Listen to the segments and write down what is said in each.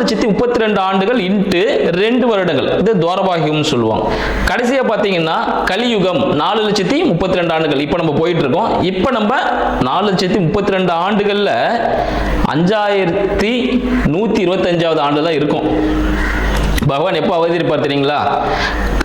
லட்சத்தி முப்பத்தி ரெண்டு ஆண்டுகள் இன்ட்டு ரெண்டு வருடங்கள். இது துவாரபாக சொல்லுவாங்க. கடைசியா பார்த்தீங்கன்னா கலியுகம் நாலு லட்சத்தி முப்பத்தி ரெண்டு ஆண்டுகள். இப்போ நம்ம போயிட்டு இருக்கோம் இப்போ நம்ம நாலு லட்சத்தி முப்பத்தி ரெண்டு ஆண்டுகள்ல அஞ்சாயிரத்தி நூத்தி இருபத்தஞ்சாவது ஆண்டு தான் இருக்கும். பகவான் எப்போ அவதரிப்பார் தெரியுங்களா?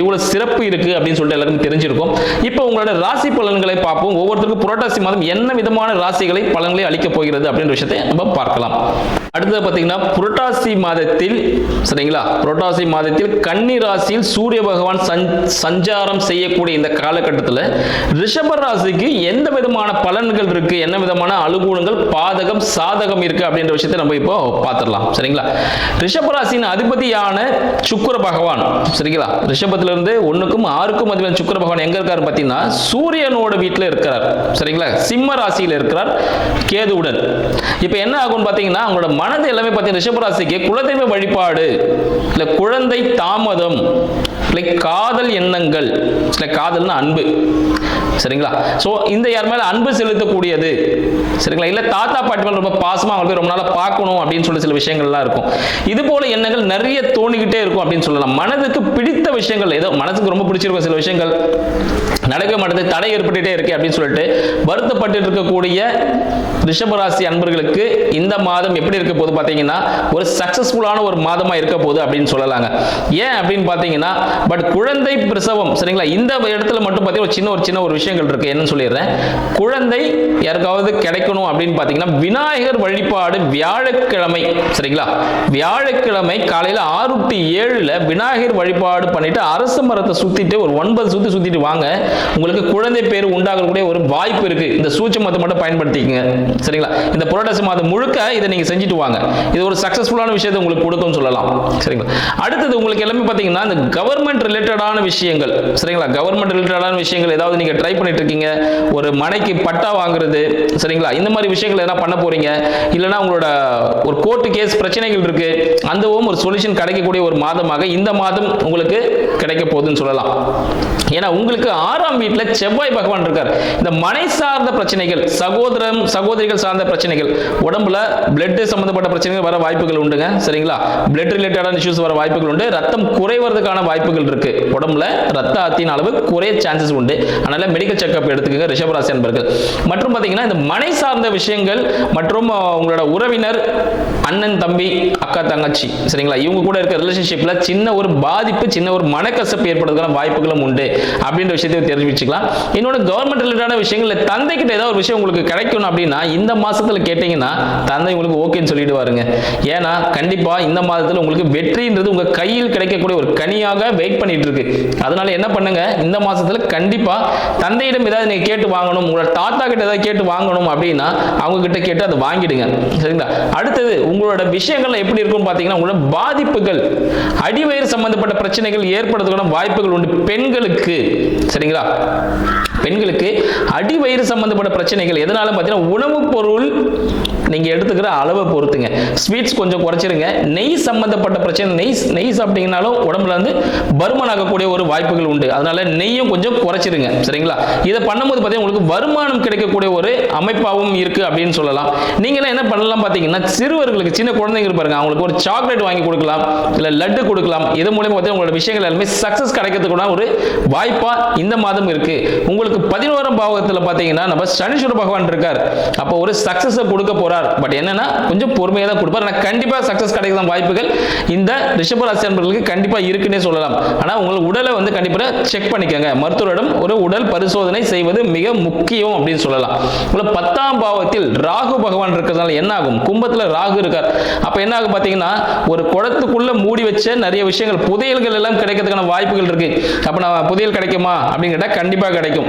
இவ்வளோ சிறப்பு இருக்கு அப்படின்னு சொல்லிட்டு எல்லாருக்கும் தெரிஞ்சிருக்கும். இப்போ உங்களோட ராசி பலன்களை பார்ப்போம். ஒவ்வொருத்தருக்கும் புரட்டாசி மாதம் என்ன விதமான ராசிகளை பலன்களை அளிக்கப் போகிறது அப்படின்ற விஷயத்தை நம்ம பார்க்கலாம். அடுத்தது பார்த்தீங்கன்னா புரட்டாசி மாதத்தில் சரிங்களா? புரட்டாசி மாதத்தில் கன்னி ராசியில் சூரிய பகவான் சஞ்- சஞ்சாரம் செய்யக்கூடிய இந்த காலகட்டத்தில் ரிஷப ராசிக்கு எந்த விதமான பலன்கள் இருக்கு? என்ன விதமான அலுகூலங்கள் பாதகம் சாதகம் இருக்கு அப்படின்ற விஷயத்தை நம்ம இப்போ பார்த்துடலாம். சரிங்களா? ரிஷப ராசியின் அதிபதியான சுக்கர பகவான் சரிங்களா? ரிஷபத்தில் இருந்து ஒண்ணுக்கும் ஆறுக்கும் அதிபதி சுக்கர பகவான் எங்க இருக்காரு பார்த்தீங்கன்னா சூரியனோட வீட்டில் இருக்கிறார். சரிங்களா? சிம்ம ராசியில் இருக்கிறார் கேதுவுடன். இப்போ என்ன ஆகும் பார்த்தீங்கன்னா அவங்களோட மனது எல்லாமே பார்த்தீங்கன்னா ரிஷபராசிக்கு குலதெய்வ வழிபாடு இல்லை குழந்தை தாமதம் இல்லை காதல் எண்ணங்கள் சில காதல்னா அன்பு. சரிங்களா? ஸோ இந்த யார் மேல அன்பு செலுத்தக்கூடியது? சரிங்களா? இல்லை தாத்தா பாட்டி மேல ரொம்ப பாசமா அவங்க போய் ரொம்ப நாளா பார்க்கணும் அப்படின்னு சொல்லி சில விஷயங்கள்லாம் இருக்கும். இது போல எண்ணங்கள் நிறைய தோணிக்கிட்டே இருக்கும் அப்படின்னு சொல்லலாம். மனதுக்கு பிடித்த விஷயங்கள் ஏதோ மனசுக்கு ரொம்ப பிடிச்சிருக்கும் சில விஷயங்கள் நடக்க மாட்டேது தடை ஏற்பட்டுட்டே இருக்கு அப்படின்னு சொல்லிட்டு வருத்தப்பட்டு இருக்கக்கூடிய ரிஷபராசி அன்பர்களுக்கு இந்த மாதம் எப்படி இருக்க போது பார்த்தீங்கன்னா ஒரு சக்சஸ்ஃபுல்லான ஒரு மாதமா இருக்க போகுது அப்படின்னு சொல்லலாங்க. ஏன் அப்படின்னு பார்த்தீங்கன்னா பட் குழந்தை பிரசவம் சரிங்களா? இந்த இடத்துல மட்டும் பார்த்தீங்கன்னா ஒரு சின்ன ஒரு சின்ன ஒரு விஷயங்கள் இருக்கு. என்னன்னு சொல்லிடுறேன். குழந்தை யாருக்காவது கிடைக்கணும் அப்படின்னு பார்த்தீங்கன்னா விநாயகர் வழிபாடு வியாழக்கிழமை சரிங்களா? வியாழக்கிழமை காலையில் ஆறு டு ஏழுல விநாயகர் வழிபாடு பண்ணிட்டு அரசு அரச மரத்தை சுத்திட்டு ஒரு ஒன்பது சுத்தி சுத்திட்டு வாங்க. உங்களுக்கு குழந்தை பேர் உண்டாகக்கூடிய ஒரு வாய்ப்பு இருக்கு. இந்த சூட்சமத்தை மட்டும் பயன்படுத்திக்கங்க. சரிங்களா? இந்த புரட்டாசி மாதம் முழுக்க இதை நீங்க செஞ்சுட்டு வாங்க. இது ஒரு சக்சஸ்ஃபுல்லான விஷயத்தை உங்களுக்கு கொடுக்கும் சொல்லலாம். சரிங்களா? அடுத்தது உங்களுக்கு எல்லாமே பார்த்தீங்கன்னா இந்த கவர்மெண்ட் ரிலேட்டடான விஷயங்கள். சரிங்களா? கவர்மெண்ட் ரிலேட்டடான விஷயங்கள் ஏதாவது நீங்க ட்ரை பண்ணிட்டு இருக்கீங்க. ஒரு மனைக்கு பட்டா வாங்குறது. சரிங்களா? இந்த மாதிரி விஷயங்கள் எதனா பண்ண போறீங்க. இல்லைன்னா உங்களோட ஒரு கோர்ட்டு கேஸ் பிரச்சனைகள் இருக்கு. அந்தவும் ஒரு சொல்யூஷன் கிடைக்கக்கூடிய ஒரு மாதமாக இந்த மாதம் உங்களுக்கு கிடைக்க போகுதுன்னு சொல்லலாம். ஏன்னா உங்களுக்கு ஆறாம் வீட்டுல செவ்வாய் பகவான் இருக்கார். இந்த மனை சார்ந்த பிரச்சனைகள் சகோதரம் சகோதரிகள் சார்ந்த பிரச்சனைகள் உடம்புல பிளட் சம்பந்தப்பட்ட பிரச்சனைகள் வர வாய்ப்புகள் உண்டுங்க. சரிங்களா? பிளட் ரிலேட்டடான இஷ்யூஸ் வர வாய்ப்புகள் உண்டு. ரத்தம் குறைவதற்கான வாய்ப்புகள் இருக்கு. உடம்புல ரத்த அத்தியின் அளவு குறைய சான்சஸ் உண்டு. அதனால மெடிக்கல் செக்அப் எடுத்துக்கோங்க ரிஷபராசி அன்பர்கள். மற்றும் பார்த்தீங்கன்னா இந்த மனை சார்ந்த விஷயங்கள் மற்றும் உங்களோட உறவினர் அண்ணன் தம்பி அக்கா தங்கச்சி சரிங்களா? இவங்க கூட இருக்க ரிலேஷன்ஷிப்ல சின்ன ஒரு பாதிப்பு சின்ன ஒரு மனக்கசப்பு ஏற்படுறதுக்கான வாய்ப்புகளும் உண்டு அப்படின்ற விஷயத்தை தெரிஞ்சு வச்சுக்கலாம் இன்னொன்று கவர்மெண்ட் ரிலேட்டடான விஷயங்கள் தந்தை கிட்ட ஏதாவது ஒரு விஷயம் உங்களுக்கு கிடைக்கணும் அப்படின்னா இந்த மாசத்துல கேட்டீங்கன்னா தந்தை உங்களுக்கு ஓகேன்னு சொல்லிடுவாருங்க. ஏன்னா கண்டிப்பா இந்த மாதத்துல உங்களுக்கு வெற்றின்றது உங்க கையில் கிடைக்கக்கூடிய ஒரு கனியாக வெயிட் பண்ணிட்டு இருக்கு அதனால என்ன பண்ணுங்க இந்த மாசத்துல கண்டிப்பா தந்தையிடம் ஏதாவது நீங்க கேட்டு வாங்கணும் உங்களோட தாத்தா கிட்ட ஏதாவது கேட்டு வாங்கணும் அப்படின்னா அவங்க கிட்ட கேட்டு அதை வாங்கிடுங்க. சரிங்களா? அடுத்தது உங்களோட விஷயங்கள்ல எப்படி இருக்கும் பாத்தீங்கன்னா உங்களோட பாதிப்புகள் அடிவயிறு சம்பந்தப்பட்ட பிரச்சனைகள் ஏற்பட ஏற்படுறதுக்கான வாய்ப்புகள் உண்டு. பெண்களுக்கு. சரிங்களா? பெண்களுக்கு அடிவயிறு சம்பந்தப்பட்ட பிரச்சனைகள் எதனால பார்த்தீங்கன்னா உணவுப் பொருள் நீங்க எடுத்துக்கிற அளவை பொறுத்துங்க. ஸ்வீட்ஸ் கொஞ்சம் குறைச்சிருங்க. நெய் சம்பந்தப்பட்ட பிரச்சனை நெய் நெய் சாப்பிட்டீங்கனாலும் உடம்புல வந்து பருமன் ஆகக்கூடிய ஒரு வாய்ப்புகள் உண்டு. அதனால நெய்யும் கொஞ்சம் குறைச்சிருங்க. சரிங்களா? இதை பண்ணும்போது பார்த்தீங்கன்னா உங்களுக்கு வருமானம் கிடைக்கக்கூடிய ஒரு அமைப்பாகவும் இருக்கு அப்படின்னு சொல்லலாம். நீங்களாம் என்ன பண்ணலாம் பார்த்தீங்கன்னா சிறுவர்களுக்கு சின்ன குழந்தைங்க பாருங்க அவங்களுக்கு ஒரு சாக்லேட் வாங்கி கொடுக்கலாம் இல்லை லட்டு கொடுக்கலாம். இது மூலியமா பார்த்தீங்கன்னா உங்களோட விஷயங்கள் எல்லாமே சக்சஸ் கிடைக்கிறதுக்கு ஒரு வாய்ப்பா இந்த மாதம் இருக்கு. உங்களுக்கு பதினோராம் பாவகத்தில் பார்த்தீங்கன்னா நம்ம சனீஸ்வர பகவான் இருக்கார். அப்போ ஒரு சக்சஸை கொடுக்க போறார். பட் என்னன்னா கொஞ்சம் பொறுமையாக தான் கொடுப்பார். ஆனால் கண்டிப்பாக சக்சஸ் கிடைக்கிற வாய்ப்புகள் இந்த ரிஷபராசி அன்பர்களுக்கு கண்டிப்பாக இருக்குன்னே சொல்லலாம். ஆனால் உங்கள் உடலை வந்து கண்டிப்பாக செக் பண்ணிக்கோங்க. மருத்துவரிடம் ஒரு உடல் பரிசோதனை செய்வது மிக முக்கியம் அப்படின்னு சொல்லலாம். உங்களை பத்தாம் பாவத்தில் ராகு பகவான் இருக்கிறதுனால என்ன ஆகும்? கும்பத்தில் ராகு இருக்கார். அப்போ என்ன ஆகும் பார்த்தீங்கன்னா ஒரு குடத்துக்குள்ள மூடி வச்ச நிறைய விஷயங்கள் புதையல்கள் எல்லாம் கிடைக்கிறதுக்கான வாய்ப்புகள் இருக்கு. அப்போ நான் புதையல் கிடைக்குமா? அப்படின்னு கேட்டால் கண்டிப்பாக கிடைக்கும்.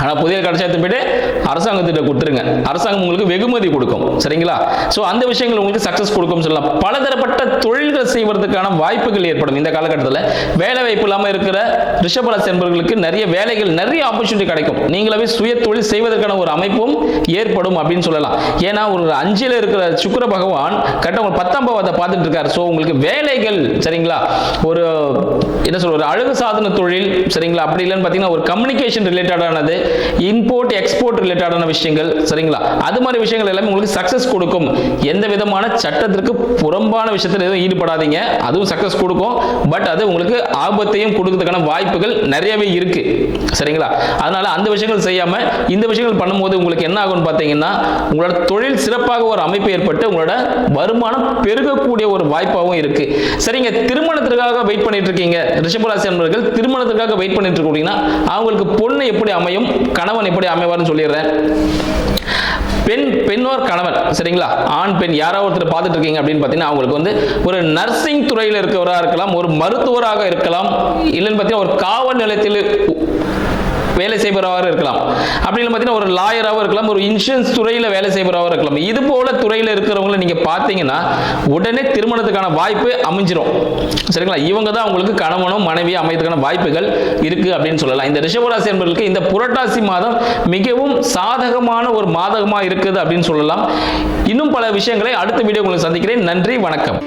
ஆனால் புதிய கடைச்சாத்து போயிட்டு அரசாங்கத்திட்ட கொடுத்துருங்க. அரசாங்கம் உங்களுக்கு வெகுமதி கொடுக்கும். சரிங்களா? ஸோ அந்த விஷயங்கள் உங்களுக்கு சக்ஸஸ் கொடுக்கும் சொல்லலாம். பலதரப்பட்ட தொழில்கள் செய்வதற்கான வாய்ப்புகள் ஏற்படும். இந்த காலகட்டத்தில் வேலை வாய்ப்பு இல்லாமல் இருக்கிற ரிஷபராசி என்பவர்களுக்கு நிறைய வேலைகள் நிறைய ஆப்பர்ச்சுனிட்டி கிடைக்கும். நீங்களாவே சுய தொழில் செய்வதற்கான ஒரு அமைப்பும் ஏற்படும் அப்படின்னு சொல்லலாம். ஏன்னா ஒரு அஞ்சில் இருக்கிற சுக்கர பகவான் கரெக்டாக ஒரு பத்தாம் பாவத்தை பார்த்துட்டு இருக்காரு. ஸோ உங்களுக்கு வேலைகள் சரிங்களா? ஒரு என்ன சொல்ற ஒரு அழகு சாதன தொழில் சரிங்களா? அப்படி இல்லைன்னு பார்த்தீங்கன்னா ஒரு கம்யூனிகேஷன் ரிலேட்டடானது இம்போர்ட் எக்ஸ்போர்ட் ரிலேட்டடான விஷயங்கள் சரிங்களா? அது மாதிரி விஷயங்கள் எல்லாமே உங்களுக்கு சக்ஸஸ் கொடுக்கும். எந்த விதமான சட்டத்திற்கு புறம்பான விஷயத்தில் எதுவும் ஈடுபடாதீங்க. அதுவும் சக்ஸஸ் கொடுக்கும். பட் அது உங்களுக்கு ஆபத்தையும் கொடுக்கறதுக்கான வாய்ப்புகள் நிறையவே இருக்கு. சரிங்களா? அதனால அந்த விஷயங்கள் செய்யாம இந்த விஷயங்கள் பண்ணும்போது உங்களுக்கு என்ன ஆகும்னு பார்த்தீங்கன்னா உங்களோட தொழில் சிறப்பாக ஒரு அமைப்பு ஏற்பட்டு உங்களோட வருமானம் பெருகக்கூடிய ஒரு வாய்ப்பாகவும் இருக்கு. சரிங்க திருமணத்திற்காக வெயிட் பண்ணிட்டு இருக்கீங்க. ரிஷபராசி அன்பர்கள் திருமணத்திற்காக வெயிட் பண்ணிட்டு இருக்கீங்கன்னா அவங்களுக்கு பொண்ணு எப்படி அமையும்? கணவன் எப்படி அமைவார்னு சொல்லிடுறேன். பெண் பெண்ணோர் கணவன் சரிங்களா? ஆண் பெண் யாராவது ஒருத்தர் பார்த்துட்டு இருக்கீங்க அப்படின்னு பார்த்தீங்கன்னா அவங்களுக்கு வந்து ஒரு நர்சிங் துறையில் இருக்கிறவராக இருக்கலாம் ஒரு மருத்துவராக இருக்கலாம் இல்லைன்னு பார்த்தீங்கன்னா ஒரு காவல் நிலையத்தில் வேலை செய்பவராக இருக்கலாம். அப்படின்னு பார்த்தீங்கன்னா ஒரு லாயராகவும் இருக்கலாம் ஒரு இன்சூரன்ஸ் துறையில் வேலை செய்பவராகவும் இருக்கலாம். இது போல துறையில் இருக்கிறவங்கள நீங்கள் பார்த்தீங்கன்னா உடனே திருமணத்துக்கான வாய்ப்பு அமைஞ்சிரும். சரிங்களா? இவங்க தான் உங்களுக்கு கணவனும் மனைவி அமையதுக்கான வாய்ப்புகள் இருக்குது அப்படின்னு சொல்லலாம். இந்த ரிஷபராசி என்பவர்களுக்கு இந்த புரட்டாசி மாதம் மிகவும் சாதகமான ஒரு மாதகமாக இருக்குது அப்படின்னு சொல்லலாம். இன்னும் பல விஷயங்களை அடுத்த வீடியோ உங்களுக்கு சந்திக்கிறேன். நன்றி வணக்கம்.